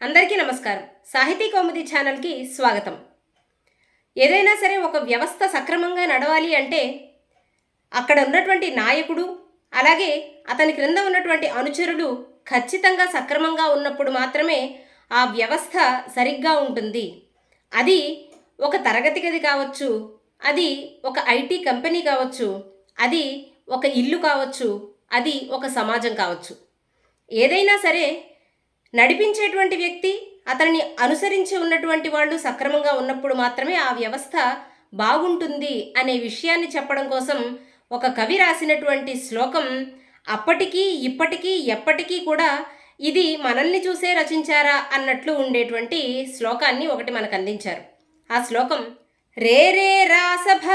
అందరికీ నమస్కారం. సాహితీ కౌముది ఛానల్కి స్వాగతం. ఏదైనా సరే ఒక వ్యవస్థ సక్రమంగా నడవాలి అంటే అక్కడ ఉన్నటువంటి నాయకుడు అలాగే అతని క్రింద ఉన్నటువంటి అనుచరులు ఖచ్చితంగా సక్రమంగా ఉన్నప్పుడు మాత్రమే ఆ వ్యవస్థ సరిగ్గా ఉంటుంది. అది ఒక తరగతి గది కావచ్చు అది ఒక ఐటీ కంపెనీ కావచ్చు అది ఒక ఇల్లు కావచ్చు అది ఒక సమాజం కావచ్చు. ఏదైనా సరే నడిపించేటువంటి వ్యక్తి అతన్ని అనుసరించి ఉన్నటువంటి వాళ్ళు సక్రమంగా ఉన్నప్పుడు మాత్రమే ఆ వ్యవస్థ బాగుంటుంది అనే విషయాన్ని చెప్పడం కోసం ఒక కవి రాసినటువంటి శ్లోకం అప్పటికీ ఇప్పటికీ ఎప్పటికీ కూడా ఇది మనల్ని చూసే రచించారా అన్నట్లు ఉండేటువంటి శ్లోకాన్ని ఒకటి మనకు అందించారు. ఆ శ్లోకం రే రే రాసభ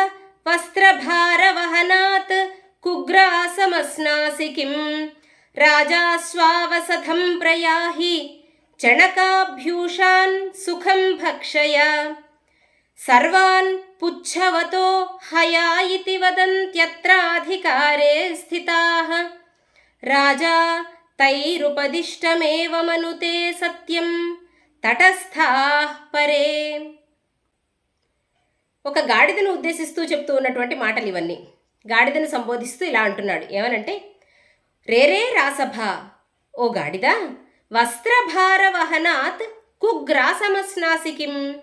వస్త్రభారవహనాత్ కుగ్రాసమస్నాసి కిం రాజాస్వావసథం ప్రయాహి చణకాభ్యూషాన్ సుఖం భక్షయ. సర్వాన్ పుచ్చవతో హయా ఇతి వదంత్యత్రాధికారే స్థితాః. రాజా తైరుపదిష్టమేవమనుతే సత్యం తటస్థాః పరే. ఒక గాడిదను ఉద్దేశిస్తూ చెప్తూ ఉన్నటువంటి మాటలు ఇవన్నీ. గాడిదను సంబోధిస్తూ ఇలా అంటున్నాడు. ఏమనంటే రేరే రాసభ. ఓ గాడిద వస్త్రభారవహనాత్ కుగ్రాసమస్నాసికిం.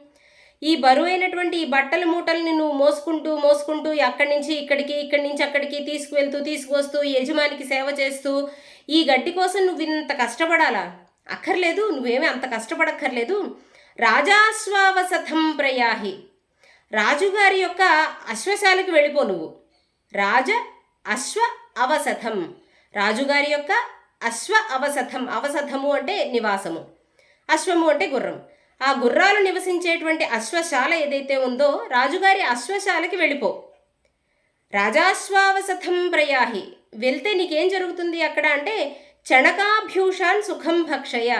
ఈ బరువైనటువంటి ఈ బట్టల మూటల్ని నువ్వు మోసుకుంటూ మోసుకుంటూ అక్కడి నుంచి ఇక్కడికి ఇక్కడి నుంచి అక్కడికి తీసుకువెళ్తూ తీసుకువస్తూ యజమానికి సేవ చేస్తూ ఈ గడ్డి కోసం నువ్వు ఇంత కష్టపడాలా? అక్కర్లేదు నువ్వేమీ అంత కష్టపడక్కర్లేదు. రాజాస్వావసథం ప్రయాహి. రాజుగారి యొక్క అశ్వశాలకు వెళ్ళిపో నువ్వు. రాజ అశ్వ అవసథం రాజుగారి యొక్క అశ్వ అవసథం అవసథము అంటే నివాసము. అశ్వము అంటే గుర్రం. ఆ గుర్రాలు నివసించేటువంటి అశ్వశాల ఏదైతే ఉందో రాజుగారి అశ్వశాలకి వెళ్ళిపో. రాజాశ్వావసథం ప్రయాహి. వెళ్తే నీకేం జరుగుతుంది అక్కడ అంటే చణకాభ్యూషాన్ సుఖం భక్షయ.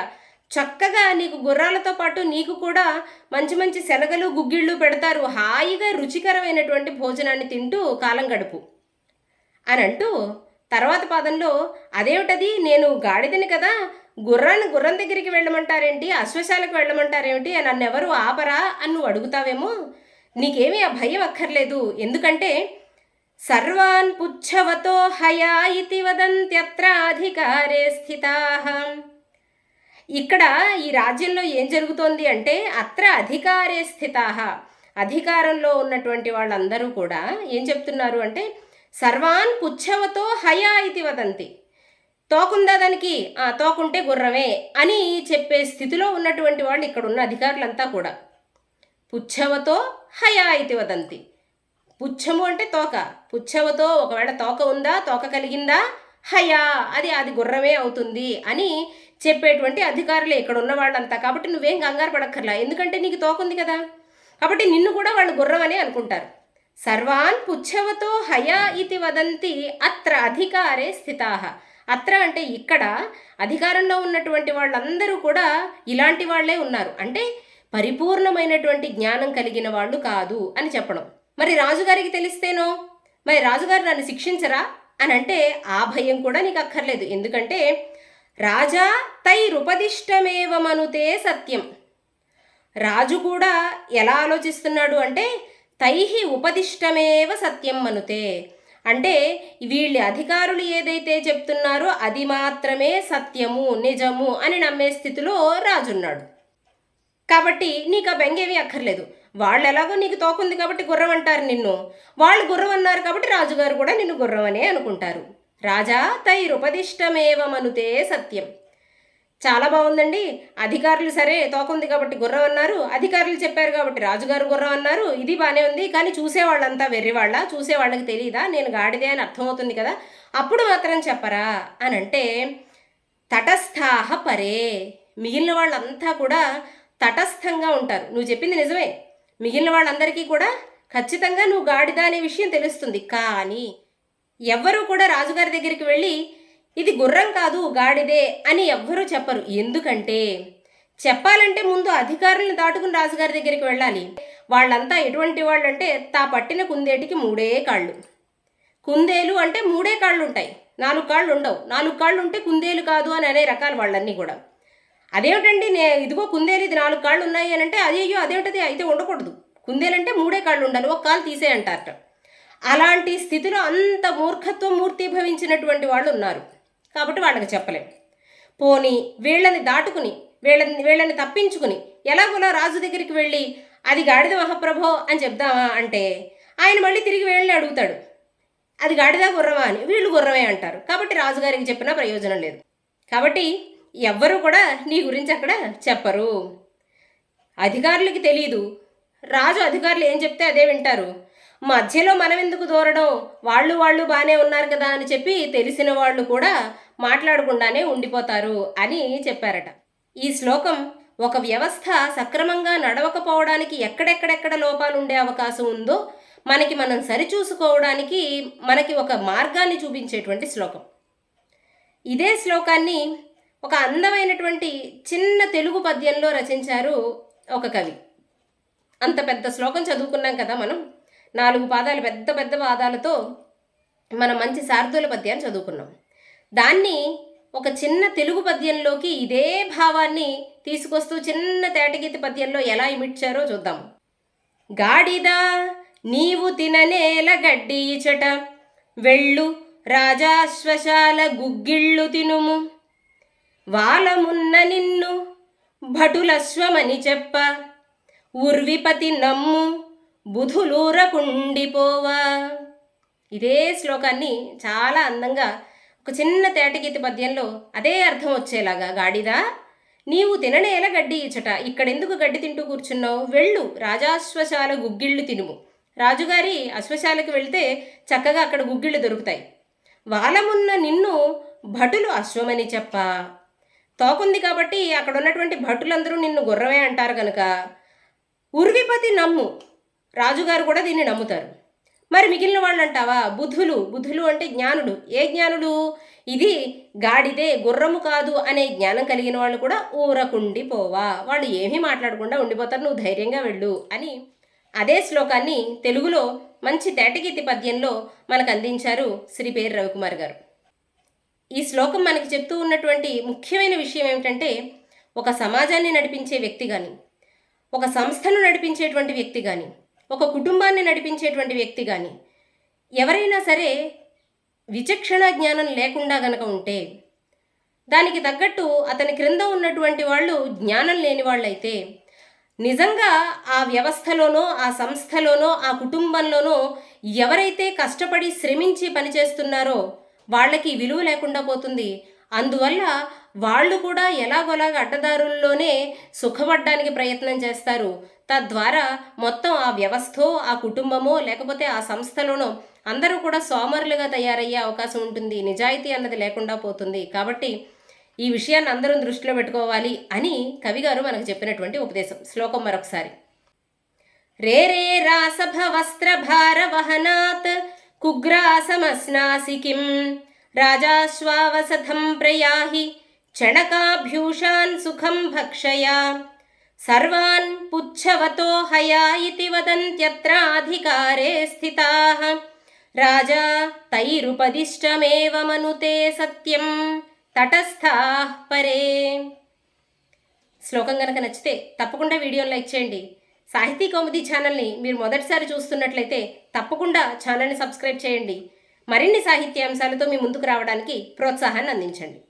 చక్కగా నీకు గుర్రాలతో పాటు నీకు కూడా మంచి మంచి శనగలు గుగ్గిళ్ళు పెడతారు. హాయిగా రుచికరమైనటువంటి భోజనాన్ని తింటూ కాలం గడుపు. అని అంటూ తర్వాత పాదంలో అదేమిటది? నేను గాడిదని కదా? గుర్రాన్ని గుర్రం దగ్గరికి వెళ్ళమంటారేంటి? అశ్వశాలకు వెళ్ళమంటారేమిటి? నన్ను ఎవరు ఆపరా అని నువ్వు అడుగుతావేమో? నీకేమీ ఆ భయం అక్కర్లేదు. ఎందుకంటే సర్వాన్ పుచ్చవతో హయా ఇతి వదంత్యత్ర అధికారే స్థితా. ఇక్కడ ఈ రాజ్యంలో ఏం జరుగుతోంది అంటే అత్ర అధికారే స్థితాహ అధికారంలో ఉన్నటువంటి వాళ్ళందరూ కూడా ఏం చెప్తున్నారు అంటే సర్వాన్ పుచ్చవతో హయా ఇది వదంతి. తోకుందా దానికి? ఆ తోకుంటే గుర్రమే అని చెప్పే స్థితిలో ఉన్నటువంటి వాళ్ళు ఇక్కడ ఉన్న అధికారులంతా కూడా. పుచ్చవతో హయా ఇది వదంతి. పుచ్చము అంటే తోక. పుచ్చవతో ఒకవేళ తోక ఉందా తోక కలిగిందా? హయా అది అది గుర్రమే అవుతుంది అని చెప్పేటువంటి అధికారులే ఇక్కడ ఉన్న వాళ్ళంతా. కాబట్టి నువ్వేం కంగారు పడక్కర్లా. ఎందుకంటే నీకు తోకుంది కదా. కాబట్టి నిన్ను కూడా వాళ్ళు గుర్రం అని అనుకుంటారు. సర్వాన్ పుచ్చవతో హయా ఇది వదంతి అత్ర అధికారే స్థితా. అత్ర అంటే ఇక్కడ అధికారంలో ఉన్నటువంటి వాళ్ళందరూ కూడా ఇలాంటి వాళ్ళే ఉన్నారు. అంటే పరిపూర్ణమైనటువంటి జ్ఞానం కలిగిన వాళ్ళు కాదు అని చెప్పడం. మరి రాజుగారికి తెలిస్తేనో? మరి రాజుగారు నన్ను శిక్షించరా? అని అంటే ఆ భయం కూడా నీకు అక్కర్లేదు. ఎందుకంటే రాజా తైరుపదిష్టమేవమనుతే సత్యం. రాజు కూడా ఎలా ఆలోచిస్తున్నాడు అంటే తైహి ఉపదిష్టమేవ సత్యం మనుతే. అంటే వీళ్ళ అధికారులు ఏదైతే చెప్తున్నారో అది మాత్రమే సత్యము నిజము అని నమ్మే స్థితిలో రాజున్నాడు. కాబట్టి నీకు ఆ బెంగేమీ అక్కర్లేదు. వాళ్ళు ఎలాగో నీకు తోకుంది కాబట్టి గుర్రం అంటారు నిన్ను. వాళ్ళు గుర్రం అన్నారు కాబట్టి రాజుగారు కూడా నిన్ను గుర్రం అనే అనుకుంటారు. రాజా తైరుపదిష్టమేవమనుతే సత్యం. చాలా బాగుందండి. అధికారులు సరే తోకుంది కాబట్టి గుర్రం అన్నారు. అధికారులు చెప్పారు కాబట్టి రాజుగారు గుర్రం అన్నారు. ఇది బాగానే ఉంది. కానీ చూసేవాళ్ళంతా వెర్రివాళ్ళ. చూసేవాళ్ళకి తెలియదా నేను గాడిదే అని అర్థమవుతుంది కదా? అప్పుడు మాత్రం చెప్పరా? అని అంటే తటస్థాహ పరే. మిగిలిన వాళ్ళంతా కూడా తటస్థంగా ఉంటారు. నువ్వు చెప్పింది నిజమే. మిగిలిన వాళ్ళందరికీ కూడా ఖచ్చితంగా నువ్వు గాడిదా అనే విషయం తెలుస్తుంది. కానీ ఎవ్వరూ కూడా రాజుగారి దగ్గరికి వెళ్ళి ఇది గుర్రం కాదు గాడిదే అని ఎవ్వరూ చెప్పరు. ఎందుకంటే చెప్పాలంటే ముందు అధికారులను దాటుకుని రాజుగారి దగ్గరికి వెళ్ళాలి. వాళ్ళంతా ఎటువంటి వాళ్ళు అంటే తా పట్టిన కుందేటికి మూడే కాళ్ళు. కుందేలు అంటే మూడే కాళ్ళు ఉంటాయి నాలుగు కాళ్ళు ఉండవు నాలుగు కాళ్ళు ఉంటే కుందేలు కాదు అని అనే రకాలు వాళ్ళన్నీ కూడా. అదేమిటండి నే ఇదిగో కుందేలు ఇది నాలుగు కాళ్ళు ఉన్నాయి అని అంటే అయ్యో అదేమిటది? అయితే ఉండకూడదు. కుందేలంటే మూడే కాళ్ళు ఉండాలి ఒక కాలు తీసే అంటారట అలాంటి స్థితిలో అంత మూర్ఖత్వం మూర్తి భవించినటువంటి వాళ్ళు ఉన్నారు కాబట్టి వాళ్ళకి చెప్పలేం. పోని వీళ్ళని దాటుకుని వీళ్ళని వీళ్ళని తప్పించుకుని ఎలాగోలా రాజు దగ్గరికి వెళ్ళి అది గాడిద మహాప్రభో అని చెప్దామా అంటే ఆయన మళ్ళీ తిరిగి వీళ్ళని అడుగుతాడు. అది గాడిద గుర్రమా అని. వీళ్ళు గుర్రమే అంటారు. కాబట్టి రాజుగారికి చెప్పినా ప్రయోజనం లేదు. కాబట్టి ఎవ్వరూ కూడా నీ గురించి అక్కడ చెప్పరు. అధికారులకి తెలియదు రాజు అధికారులు ఏం చెప్తే అదే వింటారు. మధ్యలో మనం ఎందుకు దూరడం? వాళ్ళు వాళ్ళు బాగానే ఉన్నారు కదా అని చెప్పి తెలిసిన వాళ్ళు కూడా మాట్లాడకుండానే ఉండిపోతారు అని చెప్పారట. ఈ శ్లోకం ఒక వ్యవస్థ సక్రమంగా నడవకపోవడానికి ఎక్కడెక్కడెక్కడ లోపాలు ఉండే అవకాశం ఉందో మనకి మనం సరిచూసుకోవడానికి మనకి ఒక మార్గాన్ని చూపించేటువంటి శ్లోకం. ఇదే శ్లోకాన్ని ఒక అందమైనటువంటి చిన్న తెలుగు పద్యంలో రచించారు ఒక కవి. అంత పెద్ద శ్లోకం చదువుకున్నాం కదా మనం. నాలుగు పాదాలు పెద్ద పెద్ద పాదాలతో మనం మంచి సార్థుల పద్యాన్ని చదువుకున్నాం. దాన్ని ఒక చిన్న తెలుగు పద్యంలోకి ఇదే భావాన్ని తీసుకొస్తూ చిన్న తేటగీతి పద్యంలో ఎలా ఇమిడ్చారో చూద్దాం. గాడిద నీవు తిననేల గడ్డి ఇచట వెళ్ళు రాజాశ్వశాల గుగ్గిళ్ళు తినుము. వాలమున్న నిన్ను భటులశ్వమని చెప్ప ఉర్విపతి నమ్ము బుధులూరకుండిపోవా. ఇదే శ్లోకాన్ని చాలా అందంగా ఒక చిన్న తేటగీతి పద్యంలో అదే అర్థం వచ్చేలాగా. గాడిదా నీవు తిననేల గడ్డి ఇచ్చట ఇక్కడెందుకు గడ్డి తింటూ కూర్చున్నావు? వెళ్ళు రాజాశ్వశాల గుగ్గిళ్ళు తినుము. రాజుగారి అశ్వశాలకు వెళ్తే చక్కగా అక్కడ గుగ్గిళ్ళు దొరుకుతాయి. వాలమున్న నిన్ను భటులు అశ్వమని చెప్ప. తోకుంది కాబట్టి అక్కడ ఉన్నటువంటి భటులందరూ నిన్ను గుర్రమే అంటారు కనుక ఉర్విపతి నమ్ము. రాజుగారు కూడా దీన్ని నమ్ముతారు. మరి మిగిలిన వాళ్ళు అంటావా బుధులు బుధులు అంటే జ్ఞానుడు ఏ జ్ఞానుడు ఇది గాడిదే గుర్రము కాదు అనే జ్ఞానం కలిగిన వాళ్ళు కూడా ఊరకుండిపోవా. వాళ్ళు ఏమీ మాట్లాడకుండా ఉండిపోతారు. నువ్వు ధైర్యంగా వెళ్ళు అని అదే శ్లోకాన్ని తెలుగులో మంచి తేటగీతి పద్యంలో మనకు అందించారు శ్రీ పేరు రవికుమార్ గారు. ఈ శ్లోకం మనకి చెప్తూ ఉన్నటువంటి ముఖ్యమైన విషయం ఏమిటంటే ఒక సమాజాన్ని నడిపించే వ్యక్తి కానీ ఒక సంస్థను నడిపించేటువంటి వ్యక్తి కానీ ఒక కుటుంబాన్ని నడిపించేటువంటి వ్యక్తి కానీ ఎవరైనా సరే విచక్షణ జ్ఞానం లేకుండా గనక ఉంటే దానికి తగ్గట్టు అతని క్రింద ఉన్నటువంటి వాళ్ళు జ్ఞానం లేని వాళ్ళైతే నిజంగా ఆ వ్యవస్థలోనో ఆ సంస్థలోనో ఆ కుటుంబంలోనో ఎవరైతే కష్టపడి శ్రమించి పనిచేస్తున్నారో వాళ్ళకి విలువ లేకుండా పోతుంది. అందువల్ల వాళ్ళు కూడా ఎలాగోలాగ అడ్డదారుల్లోనే సుఖపడడానికి ప్రయత్నం చేస్తారు. తద్వారా మొత్తం ఆ వ్యవస్థో ఆ కుటుంబమో లేకపోతే ఆ సంస్థలోనో అందరూ కూడా సోమరులుగా తయారయ్యే అవకాశం ఉంటుంది. నిజాయితీ అన్నది లేకుండా పోతుంది. కాబట్టి ఈ విషయాన్ని అందరం దృష్టిలో పెట్టుకోవాలి అని కవిగారు మనకు చెప్పినటువంటి ఉపదేశం. శ్లోకం మరొకసారి. రే రే రాసభ వస్త్ర భార వహనాత్ కుగ్రాసమస్నాసి కిం రాజాశ్వావసథం ప్రయాహి చణకాభ్యూషాన్ సుఖం భక్షయా సర్వాన్ పుచ్చవతో హయా ఇతి వదంత్యత్రాధికారే స్థితాః. రాజా తైరుపదిష్టమేవమనుతే సత్యం తటస్థాః పరే. శ్లోకం కనుక నచ్చితే తప్పకుండా వీడియోని లైక్ చేయండి. సాహితీ కౌముది ఛానల్ని మీరు మొదటిసారి చూస్తున్నట్లయితే తప్పకుండా ఛానల్ని సబ్స్క్రైబ్ చేయండి. మరిన్ని సాహిత్య అంశాలతో మీ ముందుకు రావడానికి ప్రోత్సాహాన్ని అందించండి.